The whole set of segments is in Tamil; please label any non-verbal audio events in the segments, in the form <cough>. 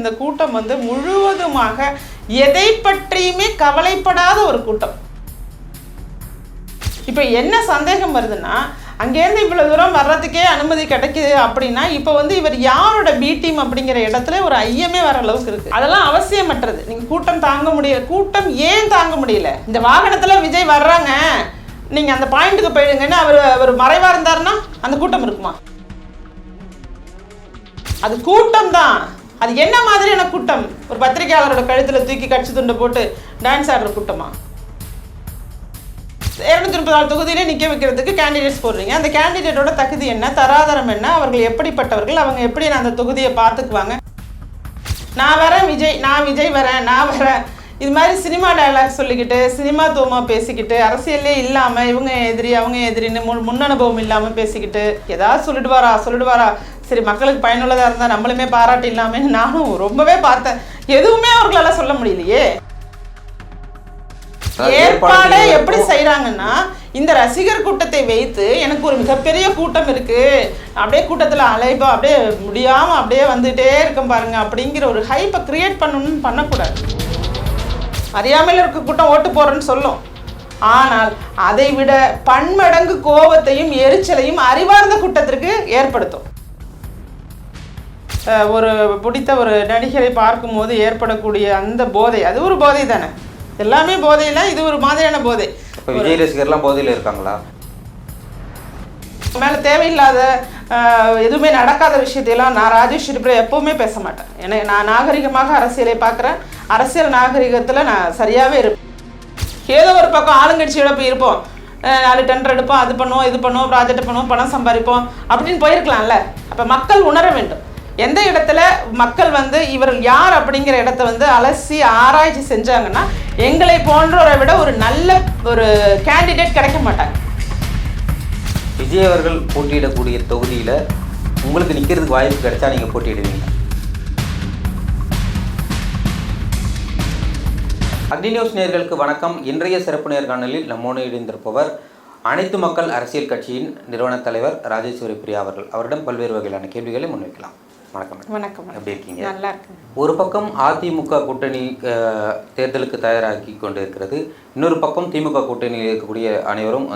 இந்த கூட்டம் வந்து முழுவதுமாக எதை பற்றியுமே கவலைப்படாத ஒரு கூட்டம். இப்போ என்ன சந்தேகம் வருதுன்னா அங்கேருந்து இவ்வளோ தூரம் வர்றதுக்கே அனுமதி கிடைக்குது அப்படின்னா இப்போ வந்து இவர் யாரோட பி டீம் அப்படிங்கிற இடத்துல ஒரு ஐயமே வர அளவுக்கு இருக்குது அதெல்லாம் அவசியமற்றது. நீங்கள் கூட்டம் தாங்க முடியல. கூட்டம் ஏன் தாங்க முடியல? இந்த வாகனத்தில் விஜய் வர்றாங்க. நீங்கள் அந்த பாயிண்ட்டுக்கு போயிடுங்கன்னு அவர் அவர் மறைவாக இருந்தாருன்னா அந்த கூட்டம் இருக்குமா? அது கூட்டம் தான். அது என்ன மாதிரியான கூட்டம்? ஒரு பத்திரிகையாளரோட கழுத்தில் தூக்கி கட்சி துண்டை போட்டு டான்ஸ் ஆடுற கூட்டமா? இரநூத்தி முப்பது நாலு தொகுதியிலே நிற்க வைக்கிறதுக்கு கேண்டிடேட்ஸ் போடுறீங்க. அந்த கேண்டிடேட்டோட தகுதி என்ன? தராதரம் என்ன? அவர்கள் எப்படிப்பட்டவர்கள்? அவங்க எப்படி நான் அந்த தொகுதியை பார்த்துக்குவாங்க? நான் வரேன் விஜய் நான் விஜய் வரேன் நான் வரேன். இது மாதிரி சினிமா டயலாக் சொல்லிக்கிட்டு சினிமா தூமா பேசிக்கிட்டு அரசியல்லே இல்லாமல் இவங்க எதிரி அவங்க எதிரின்னு முன் முன் அனுபவம் இல்லாமல் பேசிக்கிட்டு ஏதாவது சொல்லிடுவாரா? சொல்லிடுவாரா? சரி மக்களுக்கு பயனுள்ளதாக இருந்தால் நம்மளுமே பாராட்டு இல்லாமல் நானும் ரொம்பவே பார்த்தேன். எதுவுமே அவர்களால சொல்ல முடியலையே. ஏற்பாடை எப்படி செய்றாங்கன்னா இந்த ரசிகர் கூட்டத்தை வைத்து எனக்கு ஒரு மிகப்பெரிய கூட்டம் இருக்கு. அப்படியே கூட்டத்துல அலைபா அப்படியே முடியாம அப்படியே வந்துட்டே இருக்கும் பாருங்க அப்படிங்கிற ஒரு ஹைப்பை கிரியேட் பண்ணணும்னு பண்ணக்கூடாது. அறியாமையில் இருக்க கூட்டம் ஓட்டு போறேன்னு சொல்லும். ஆனால் அதை விட பன்மடங்கு கோபத்தையும் எரிச்சலையும் அறிவார்ந்த கூட்டத்திற்கு ஏற்படுத்தும். ஒரு பிடித்த ஒரு நடிகரை பார்க்கும்போது ஏற்படக்கூடிய அந்த போதை அது ஒரு போதை தானே. எல்லாமே போதையில இது ஒரு மாதிரியான போதை. இப்போ விஜய் ரசிகர்லாம் போதையில் இருக்காங்களா? மேலே தேவையில்லாத எதுவுமே நடக்காத விஷயத்தையெல்லாம் நான் ராஜேஷ் இருப்பிட எப்பவுமே பேச மாட்டேன். ஏன்னா நான் நாகரிகமாக அரசியலை பார்க்குறேன். அரசியல் நாகரிகத்தில் நான் சரியாகவே இருப்பேன். ஏதோ ஒரு பக்கம் ஆளுங்கட்சியோட போய் இருப்போம். நாலு டெண்டர் எடுப்போம் அது பண்ணுவோம் இது பண்ணுவோம் ப்ராஜெக்ட் பண்ணுவோம் பணம் சம்பாதிப்போம் அப்படின்னு போயிருக்கலாம்ல. அப்போ மக்கள் உணர வேண்டும். எந்த இடத்துல மக்கள் வந்து இவர்கள் யார் அப்படிங்கிற இடத்த வந்து அலசி ஆராய்ச்சி செஞ்சாங்கன்னா எங்களை போன்றவரை விட ஒரு நல்ல ஒரு கேண்டிடேட் கிடைக்க மாட்டாங்க. விஜய் அவர்கள் போட்டியிடக்கூடிய தொகுதியில் உங்களுக்கு நிற்கிறதுக்கு வாய்ப்பு கிடைச்சா நீங்கள் போட்டியிடுவீங்க. அக்னி நியூஸ் நேயர்களுக்கு வணக்கம். இன்றைய சிறப்பு நேர்காணலில் நம்மோடு இணைந்திருப்பவர் அனைத்து மக்கள் அரசியல் கட்சியின் நிறுவனத் தலைவர் ராஜேஸ்வரி பிரியா அவர்கள். அவரிடம் பல்வேறு வகையிலான கேள்விகளை முன்வைக்கலாம். வணக்கம். வணக்கம் எப்படி இருக்கீங்க? நல்லா இருக்கு ஒரு பக்கம் அதிமுக கூட்டணி தேர்தலுக்கு தயாராகி கொண்டிருக்கிறது. இன்னொரு பக்கம் திமுக கூட்டணியில் இருக்கக்கூடிய அனைவரும்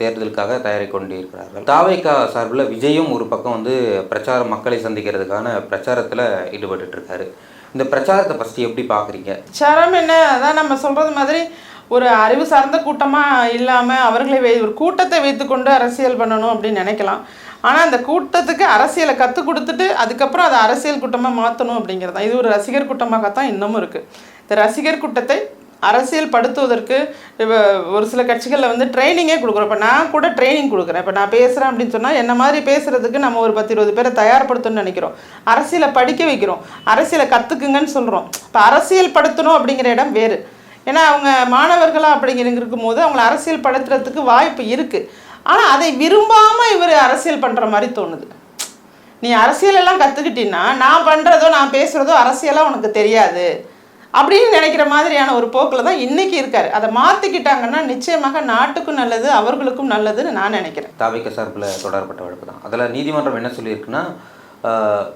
தேர்தலுக்காக தயாரிக் கொண்டிருக்கிறார்கள். தாவேகா சார்பில் விஜயும் ஒரு பக்கம் வந்து பிரச்சாரம் மக்களை சந்திக்கிறதுக்கான பிரச்சாரத்தில் ஈடுபட்டுட்டு இருக்காரு இந்த பிரச்சாரத்தை ஃபஸ்ட்டு எப்படி பார்க்குறீங்க சரம் என்ன? அதான் நம்ம சொல்றது மாதிரி ஒரு அறிவு சார்ந்த கூட்டமாக இல்லாமல் அவர்களை ஒரு கூட்டத்தை வைத்துக்கொண்டு அரசியல் பண்ணணும் அப்படின்னு நினைக்கலாம். ஆனால் அந்த கூட்டத்துக்கு அரசியலை கற்றுக் கொடுத்துட்டு அதுக்கப்புறம் அதை அரசியல் கூட்டமாக மாற்றணும் அப்படிங்கிறது தான் இது ஒரு ரசிகர் கூட்டமாகத்தான் இன்னமும் இருக்குது இந்த ரசிகர் கூட்டத்தை அரசியல் படுத்துவதற்கு இப்ப ஒரு சில கட்சிகளில் வந்து ட்ரைனிங்கே கொடுக்குறோம். இப்போ நான் கூட ட்ரைனிங் கொடுக்குறேன். இப்போ நான் பேசுகிறேன் அப்படின்னு சொன்னால் என்ன மாதிரி பேசுகிறதுக்கு நம்ம ஒரு பத்து இருபது பேரை தயார்படுத்தணும்னு நினைக்கிறோம். அரசியலை படிக்க வைக்கிறோம். அரசியலை கற்றுக்குங்கன்னு சொல்கிறோம் இப்போ அரசியல் படுத்தணும் அப்படிங்கிற இடம் வேறு. ஏன்னா அவங்க மாணவர்களாக அப்படிங்கிற இருக்கும்போது அவங்கள அரசியல் படுத்துறதுக்கு வாய்ப்பு இருக்குது ஆனால் அதை விரும்பாமல் இவர் அரசியல் பண்ணுற மாதிரி தோணுது. நீ அரசியலெல்லாம் கற்றுக்கிட்டின்னா நான் பண்ணுறதோ நான் பேசுகிறதோ அரசியலாக உனக்கு தெரியாது. அப்படின்னு நினைக்கிற மாதிரியான ஒரு போக்கில் தான் இன்னைக்கு இருக்கார். அதை மாற்றிக்கிட்டாங்கன்னா நிச்சயமாக நாட்டுக்கும் நல்லது அவர்களுக்கும் நல்லதுன்னு நான் நினைக்கிறேன். தாவிக்க சார்பில் தொடரப்பட்ட வழக்கு தான். அதில் நீதிமன்றம் என்ன சொல்லியிருக்குன்னா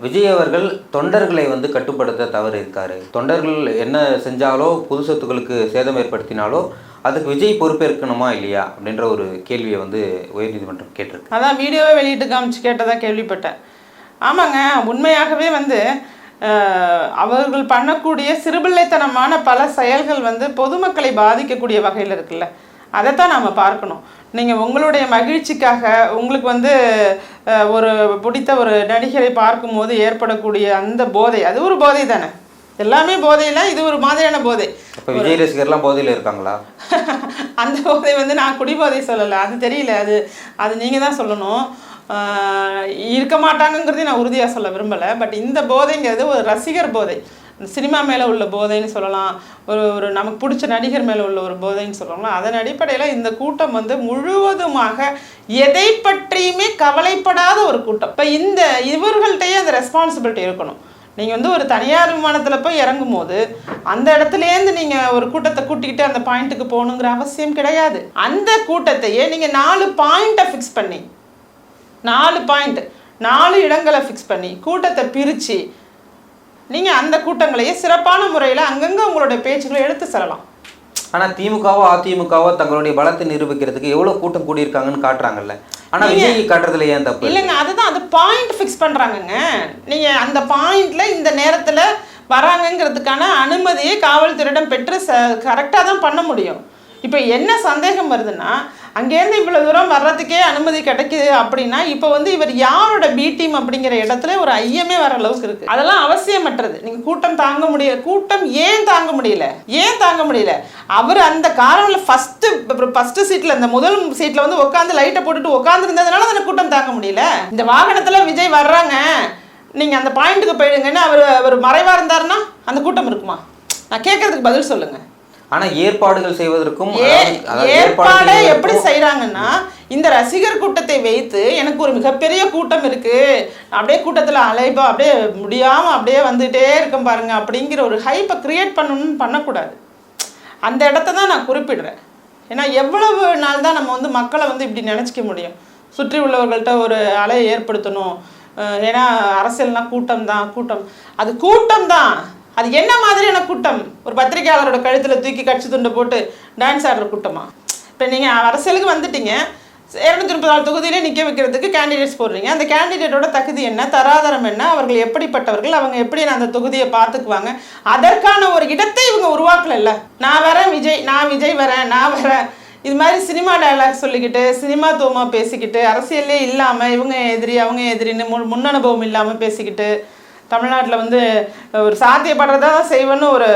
விஜய் அவர்கள் தொண்டர்களை வந்து கட்டுப்படுத்த தவறு இருக்காரு தொண்டர்கள் என்ன செஞ்சாலோ பொது சொத்துக்களுக்கு சேதம் ஏற்படுத்தினாலோ அதுக்கு விஜய் பொறுப்பேற்கணுமா இல்லையா அப்படின்ற ஒரு கேள்வியை வந்து உயர்நீதிமன்றம் கேட்டிருக்கு. அதான் வீடியோவே வெளியிட்டு காமிச்சு கேட்டதாக கேள்விப்பட்டேன். ஆமாங்க உண்மையாகவே வந்து அவர்கள் பண்ணக்கூடிய சிறுபிள்ளைத்தனமான பல செயல்கள் வந்து பொதுமக்களை பாதிக்கக்கூடிய வகையில் இருக்குல்ல. அதைத்தான் நாம் பார்க்கணும். நீங்கள் உங்களுடைய மகிழ்ச்சிக்காக உங்களுக்கு வந்து ஒரு பிடித்த ஒரு நடிகரை பார்க்கும்போது ஏற்படக்கூடிய அந்த போதை அது ஒரு போதை தானே. எல்லாமே போதையில் இது ஒரு மாதிரியான போதை. இப்போ விஜய் ரசிகர்லாம் போதையில் இருக்காங்களா? <laughs> அந்த போதை வந்து நான் குடிபோதை சொல்லலை. அது தெரியல. அது அது நீங்கள் தான் சொல்லணும். இருக்க மாட்டாங்கங்கிறதையும் நான் உறுதியாக சொல்ல விரும்பலை. பட் இந்த போதைங்கிறது ஒரு ரசிகர் போதை. சினிமா மேலே உள்ள போதைன்னு சொல்லலாம். ஒரு ஒரு நமக்கு பிடிச்ச நடிகர் மேலே உள்ள ஒரு போதைன்னு சொல்லலாம். அதன் அடிப்படையில் இந்த கூட்டம் வந்து முழுவதுமாக எதை பற்றியுமே கவலைப்படாத ஒரு கூட்டம். இப்போ இந்த இவர்கள்ட்டயே அந்த ரெஸ்பான்சிபிலிட்டி இருக்கணும். நீங்கள் வந்து ஒரு தனியார் விமானத்தில் போய் இறங்கும் போது அந்த இடத்துலேருந்து நீங்கள் ஒரு கூட்டத்தை கூட்டிக்கிட்டு அந்த பாயிண்ட்டுக்கு போகணுங்கிற அவசியம் கிடையாது. அந்த கூட்டத்தையே நீங்கள் நாலு பாயிண்ட்டை ஃபிக்ஸ் பண்ணி நாலு பாயிண்ட் நாலு இடங்களை ஃபிக்ஸ் பண்ணி கூட்டத்தை பிரித்து நீங்கள் அந்த கூட்டங்களையே சிறப்பான முறையில் அங்கங்கே உங்களுடைய பேச்சுகளை எடுத்து செல்லலாம். ஆனா திமுகவோ அதிமுகவோ தங்களுடைய பலத்தை நிரூபிக்கிறதுக்கு எவ்வளவு கூட்டம் கூடியிருக்காங்கன்னு காட்டுறாங்கல்ல. ஆனா விஜய் காட்டுறதுல ஏன் தப்பு இல்லைங்க அதுதான் அது பாயிண்ட் ஃபிக்ஸ் பண்ணுறாங்கங்க நீங்கள் அந்த பாயிண்ட்ல இந்த நேரத்தில் வராங்கங்கிறதுக்கான அனுமதியை காவல்துறையிடம் பெற்று ச கரெக்டாக தான் பண்ண முடியும். இப்போ என்ன சந்தேகம் வருதுன்னா அங்கேருந்து இவ்வளோ தூரம் வர்றதுக்கே அனுமதி கிடைக்குது அப்படின்னா இப்போ வந்து இவர் யாரோட பி டீம் அப்படிங்கிற இடத்துல ஒரு ஐயமே வர அளவுக்கு இருக்குது அதெல்லாம் அவசியமற்றது. நீங்கள் கூட்டம் தாங்க முடியல கூட்டம் ஏன் தாங்க முடியல? ஏன் தாங்க முடியல? அவர் அந்த காரணம் ஃபஸ்ட்டு ஃபஸ்ட்டு சீட்டில் இந்த முதல் சீட்டில் வந்து உட்காந்து லைட்டை போட்டுட்டு உட்காந்துருந்ததுனால அந்த கூட்டம் தாங்க முடியல? இந்த வாகனத்தில் விஜய் வர்றாங்க. நீங்கள் அந்த பாயிண்ட்டுக்கு போயிடுங்கன்னு அவர் அவர் மறைவாக இருந்தாருன்னா அந்த கூட்டம் இருக்குமா? நான் கேட்கறதுக்கு பதில் சொல்லுங்கள் ஆனா ஏற்பாடுகள் செய்வதற்கும் ஏற்பாடு எப்படி செய்றாங்கன்னா இந்த ரசிகர் கூட்டத்தை வைத்து எனக்கு ஒரு மிகப்பெரிய கூட்டம் இருக்கு. அப்படியே கூட்டத்துல அலைபா அப்படியே முடியாம அப்படியே வந்துட்டே இருக்கும் பாருங்க அப்படிங்கிற ஒரு ஹைப்பை கிரியேட் பண்ணணும்னு பண்ணக்கூடாது. அந்த இடத்த தான் நான் குறிப்பிடுறேன். ஏன்னா எவ்வளவு நாள் தான் நம்ம வந்து மக்களை வந்து இப்படி நினச்சிக்க முடியும்? சுற்றி உள்ளவர்கள்ட்ட ஒரு அலையை ஏற்படுத்தணும். ஏன்னா அரசியல்னா கூட்டம் தான் கூட்டம். அது கூட்டம் தான். அது என்ன மாதிரியான கூட்டம்? ஒரு பத்திரிகையாளரோட கழுத்தில் தூக்கி கட்சி துண்டு போட்டு டான்ஸ் ஆடுற கூட்டமா? இப்போ நீங்கள் அரசியலுக்கு வந்துட்டீங்க. இரநூத்தி முப்பது நாலு தொகுதியிலே நிற்க வைக்கிறதுக்கு கேண்டிடேட்ஸ் போடுறீங்க. அந்த கேண்டிடேட்டோட தகுதி என்ன? தராதரம் என்ன? அவர்கள் எப்படிப்பட்டவர்கள்? அவங்க எப்படி அந்த தொகுதியை பார்த்துக்குவாங்க? அதற்கான ஒரு இடத்தை இவங்க உருவாக்கலைல்ல. நான் வரேன் விஜய் நான் விஜய் வரேன் நான் வரேன். இது மாதிரி சினிமா டயலாக் சொல்லிக்கிட்டு சினிமா தூமா பேசிக்கிட்டு அரசியல்லே இல்லாமல் இவங்க எதிரி அவங்க எதிரின்னு முன் முன் அனுபவம் இல்லாமல் பேசிக்கிட்டு தமிழ்நாட்டில் வந்து ஒரு சாத்தியப்படுறதா தான் செய்வேன்னு ஒரு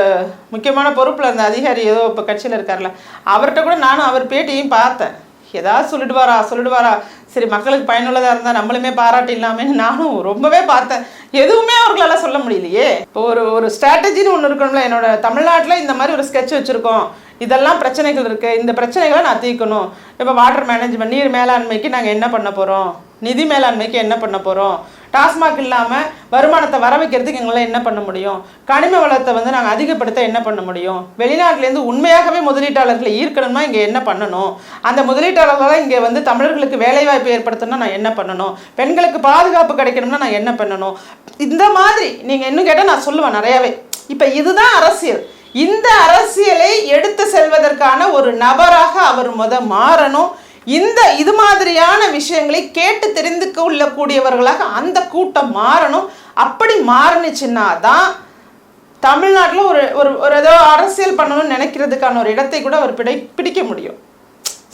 முக்கியமான பொறுப்பில் அந்த அதிகாரி ஏதோ இப்போ கட்சியில் இருக்கார்ல அவர்கிட்ட கூட நானும் அவர் பேட்டியும் பார்த்தேன். ஏதாவது சொல்லிடுவாரா சொல்லிடுவாரா? சரி மக்களுக்கு பயனுள்ளதாக இருந்தால் நம்மளுமே பாராட்டு இல்லாமல் நானும் ரொம்பவே பார்த்தேன். எதுவுமே அவர்களால சொல்ல முடியலையே. இப்போ ஒரு ஒரு ஸ்ட்ராட்டஜின்னு ஒன்று இருக்கணும்ல என்னோட தமிழ்நாட்டில் இந்த மாதிரி ஒரு ஸ்கெட்ச் வச்சுருக்கோம். இதெல்லாம் பிரச்சனைகள் இருக்குது இந்த பிரச்சனைகளை நான் தீர்க்கணும். இப்போ வாட்டர் மேனேஜ்மெண்ட் நீர் மேலாண்மைக்கு நாங்கள் என்ன பண்ண போகிறோம் நிதி மேலாண்மைக்கு என்ன பண்ண போகிறோம் டாஸ்மாக் இல்லாமல் வருமானத்தை வர வைக்கிறதுக்கு எங்களால் என்ன பண்ண முடியும்? கனிம வளத்தை வந்து நாங்கள் அதிகப்படுத்த என்ன பண்ண முடியும்? வெளிநாட்டிலேருந்து உண்மையாகவே முதலீட்டாளர்களை ஈர்க்கணும்னா இங்கே என்ன பண்ணணும்? அந்த முதலீட்டாளர்களால் இங்கே வந்து தமிழர்களுக்கு வேலைவாய்ப்பு ஏற்படுத்தணும்னா நான் என்ன பண்ணணும்? பெண்களுக்கு பாதுகாப்பு கிடைக்கணும்னா நான் என்ன பண்ணணும்? இந்த மாதிரி நீங்கள் இன்னும் கேட்டால் நான் சொல்லுவேன் நிறையாவே. இப்போ இதுதான் அரசியல். இந்த அரசியலை எடுத்து செல்வதற்கான ஒரு நபராக அவர் முத மாறணும். இந்த இது மாதிரியான விஷயங்களை கேட்டு தெரிந்து கொள்ளக்கூடியவர்களாக அந்த கூட்டம் மாறணும். அப்படி மாறுனுச்சுன்னா தான் தமிழ்நாட்டில் ஒரு ஒரு ஒரு ஏதோ அரசியல் பண்ணணும்னு நினைக்கிறதுக்கான ஒரு இடத்தை கூட அவர் பிடி பிடிக்க முடியும்.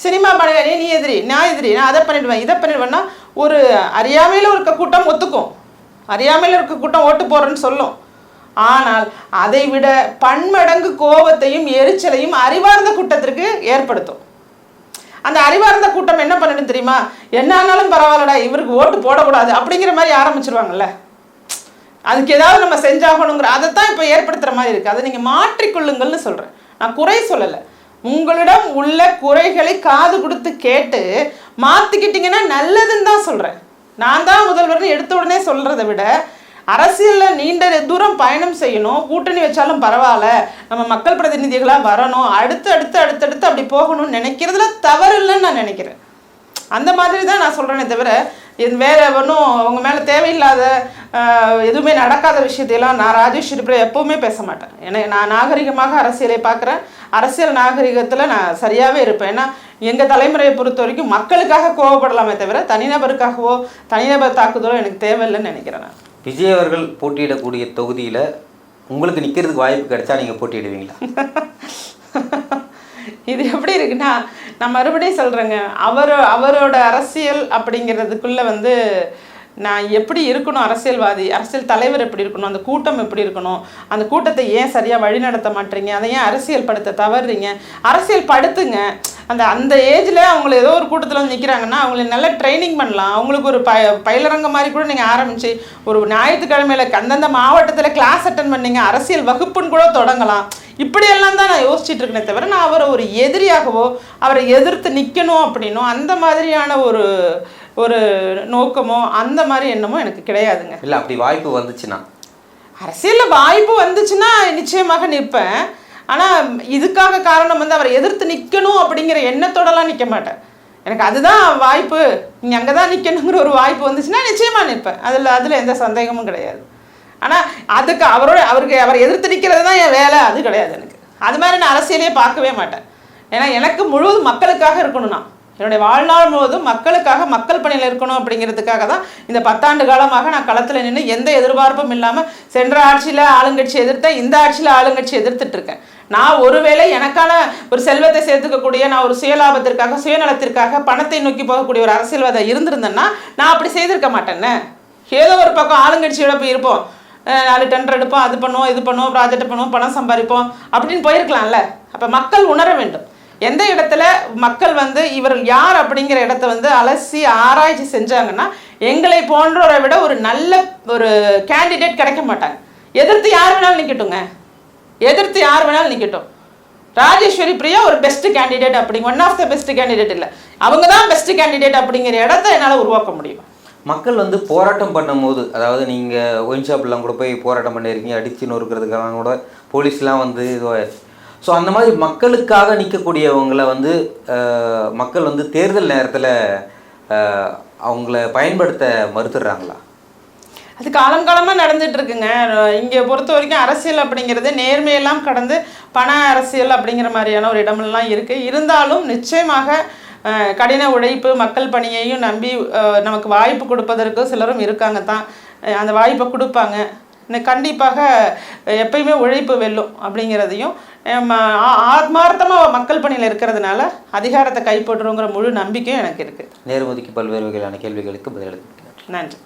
சினிமா பண்ணுவேன் நீ எதிரி நான் எதிரி நான் அதை பண்ணிடுவேன் இதை பண்ணிடுவேன்னா ஒரு அறியாமையில் இருக்க கூட்டம் ஒத்துக்கும். அறியாமையில் இருக்க கூட்டம் ஓட்டு போடுறேன்னு சொல்லும். ஆனால் அதை விட பன்மடங்கு கோபத்தையும் எரிச்சலையும் அறிவார்ந்த கூட்டத்திற்கு ஏற்படுத்தும். அந்த அறிவார்ந்த கூட்டம் என்ன பண்ணிடும் தெரியுமா? என்ன ஆனாலும் பரவாயில்லடா இவருக்கு ஓட்டு போடக்கூடாது அப்படிங்கிற மாதிரி ஆரம்பிச்சிருவாங்கல்ல. அதுக்கு ஏதாவது நம்ம செஞ்சாகணுங்கிற அதை தான் இப்போ ஏற்படுத்துகிற மாதிரி இருக்குது அதை நீங்கள் மாற்றிக்கொள்ளுங்கள்னு சொல்கிறேன் நான் குறை சொல்லலை. உங்களிடம் உள்ள குறைகளை காது கொடுத்து கேட்டு மாற்றிக்கிட்டிங்கன்னா நல்லதுன்னு தான் சொல்கிறேன் நான் தான் முதல்வர்னு எடுத்த உடனே சொல்கிறத விட அரசியலில் நீண்ட தூரம் பயணம் செய்யணும் கூட்டணி வச்சாலும் பரவாயில்ல. நம்ம மக்கள் பிரதிநிதிகளாக வரணும். அடுத்து அடுத்து அடுத்தடுத்து அப்படி போகணும்னு நினைக்கிறதுல தவறு இல்லைன்னு நான் நினைக்கிறேன். அந்த மாதிரி தான் நான் சொல்கிறேனே தவிர இது வேறு ஒன்றும் அவங்க மேலே தேவையில்லாத எதுவுமே நடக்காத விஷயத்தையெல்லாம் நான் ராஜேஷ் இருப்பில் எப்போவுமே பேச மாட்டேன். ஏன்னா நான் நாகரிகமாக அரசியலை பார்க்குறேன். அரசியல் நாகரிகத்தில் நான் சரியாகவே இருப்பேன். ஏன்னா எங்கள் தலைமுறையை பொறுத்த வரைக்கும் மக்களுக்காக கோவப்படலாமே தவிர தனிநபருக்காகவோ தனிநபர் தாக்குதலோ எனக்கு தேவையில்லைன்னு நினைக்கிறேன் நான். விஜய் அவர்கள் போட்டியிடக்கூடிய தொகுதியில் உங்களுக்கு நிற்கிறதுக்கு வாய்ப்பு கிடைச்சா நீங்கள் போட்டியிடுவீங்களா? <laughs> இது எப்படி இருக்குன்னா நான் மறுபடியும் சொல்கிறேங்க அவர் அவரோட அரசியல் அப்படிங்கிறதுக்குள்ளே வந்து நான் எப்படி இருக்கணும் அரசியல்வாதி அரசியல் தலைவர் எப்படி இருக்கணும் அந்த கூட்டம் எப்படி இருக்கணும் அந்த கூட்டத்தை ஏன் சரியாக வழிநடத்த மாட்டீங்க அதை ஏன் அரசியல் படுத்த தவறுறீங்க அரசியல் படுத்துங்க அந்த அந்த ஏஜில் அவங்கள ஏதோ ஒரு கூட்டத்தில் வந்து நிற்கிறாங்கன்னா அவங்கள நல்லா ட்ரைனிங் பண்ணலாம். அவங்களுக்கு ஒரு ப பயிலரங்க மாதிரி கூட நீங்கள் ஆரம்பித்து ஒரு ஞாயிற்றுக்கிழமையில் அந்தந்த மாவட்டத்தில் கிளாஸ் அட்டன் பண்ணீங்க அரசியல் வகுப்புன்னு கூட தொடங்கலாம். இப்படியெல்லாம் தான் நான் யோசிச்சுட்டு இருக்கேனே தவிர நான் அவரை ஒரு எதிரியாகவோ அவரை எதிர்த்து நிற்கணும் அப்படின்னும் அந்த மாதிரியான ஒரு ஒரு நோக்கமோ அந்த மாதிரி எண்ணமோ எனக்கு கிடையாதுங்க. இல்ல அப்படி வாய்ப்பு வந்துச்சுன்னா? அரசியலில் வாய்ப்பு வந்துச்சுன்னா நிச்சயமாக நிற்பேன். ஆனால் இதுக்காக காரணம் வந்து அவரை எதிர்த்து நிற்கணும் அப்படிங்கிற எண்ணத்தோடலாம் நிற்க மாட்டேன். எனக்கு அதுதான் வாய்ப்பு. நீங்கள் அங்கே தான் நிற்கணுங்கிற ஒரு வாய்ப்பு வந்துச்சுன்னா நிச்சயமாக நிற்பேன். அதில் அதில் எந்த சந்தேகமும் கிடையாது. ஆனால் அதுக்கு அவரோட அவருக்கு அவரை எதிர்த்து நிற்கிறது தான் என் வேலை. அது கிடையாது எனக்கு. அது மாதிரி நான் அரசியலே பார்க்கவே மாட்டேன். ஏன்னா எனக்கு முழுவதும் மக்களுக்காக இருக்கணும் நான் என்னுடைய வாழ்நாள் முழுவதும் மக்களுக்காக மக்கள் பணியில் இருக்கணும் அப்படிங்கிறதுக்காக தான் இந்த பத்தாண்டு காலமாக நான் களத்தில் நின்று எந்த எதிர்பார்ப்பும் இல்லாமல் சென்ற ஆட்சியில் ஆளுங்கட்சி எதிர்த்தேன் இந்த ஆட்சியில் ஆளுங்கட்சி எதிர்த்துட்டு இருக்கேன். நான் ஒருவேளை எனக்கான ஒரு செல்வத்தை சேர்த்துக்கக்கூடிய நான் ஒரு சுயலாபத்திற்காக சுயநலத்திற்காக பணத்தை நோக்கி போகக்கூடிய ஒரு அரசியல்வாதம் இருந்திருந்தேன்னா நான் அப்படி செய்திருக்க மாட்டேன்னே. ஏதோ ஒரு பக்கம் ஆளுங்கட்சியோட போய் இருப்போம். நாலு டெண்டர் எடுப்போம் அது பண்ணுவோம் இது பண்ணுவோம் ப்ராஜெக்ட் பண்ணுவோம் பணம் சம்பாதிப்போம் அப்படின்னு போயிருக்கலாம்ல. அப்போ மக்கள் உணர வேண்டும். எந்த இடத்துல மக்கள் வந்து இவர் யார் அப்படிங்கிற இடத்த வந்து அலசி ஆராய்ச்சி செஞ்சாங்கன்னா எங்களை போன்றவரை விட ஒரு நல்ல ஒரு கேண்டிடேட் கிடைக்க மாட்டாங்க. எதிர்த்து யார் வேணாலும் நிற்கட்டுங்க எதிர்த்து யார் வேணாலும் நிற்கட்டும் ராஜேஸ்வரி பிரியா ஒரு பெஸ்ட் கேண்டிடேட் அப்படிங்க one of the best candidate இல்லை. அவங்க தான் பெஸ்ட் கேண்டிடேட் அப்படிங்கிற இடத்த என்னால் உருவாக்க முடியும். மக்கள் வந்து போராட்டம் பண்ணும்போது அதாவது நீங்கள் ஒயின் ஷாப்லாம் கூட போய் போராட்டம் பண்ணியிருக்கீங்க அடித்து நொறுக்கிறதுக்காக கூட போலீஸ்லாம் வந்து ஸோ அந்த மாதிரி மக்களுக்காக நிற்கக்கூடியவங்களை வந்து மக்கள் வந்து தேர்தல் நேரத்தில் அவங்கள பயன்படுத்த மறுத்துடுறாங்களா? அது காலங்காலமாக நடந்துட்டு இருக்குங்க இங்கே பொறுத்த வரைக்கும் அரசியல் அப்படிங்கிறது நேர்மையெல்லாம் கடந்து பண அரசியல் அப்படிங்கிற மாதிரியான ஒரு இடமெல்லாம் இருக்குது இருந்தாலும் நிச்சயமாக கடின உழைப்பு மக்கள் பணியையும் நம்பி நமக்கு வாய்ப்பு கொடுப்பதற்கு சிலரும் இருக்காங்க தான். அந்த வாய்ப்பை கொடுப்பாங்க. கண்டிப்பாக எப்பயுமே உழைப்பு வெல்லும் அப்படிங்கிறதையும் ஆத்மார்த்தமாக மக்கள் பணியில் இருக்கிறதுனால அதிகாரத்தை கைப்பற்றுங்கிற முழு நம்பிக்கையும் எனக்கு இருக்குது நேர்மதிக்கு பல்வேறு வகையிலான கேள்விகளுக்கு பதிலளிக்க நன்றி.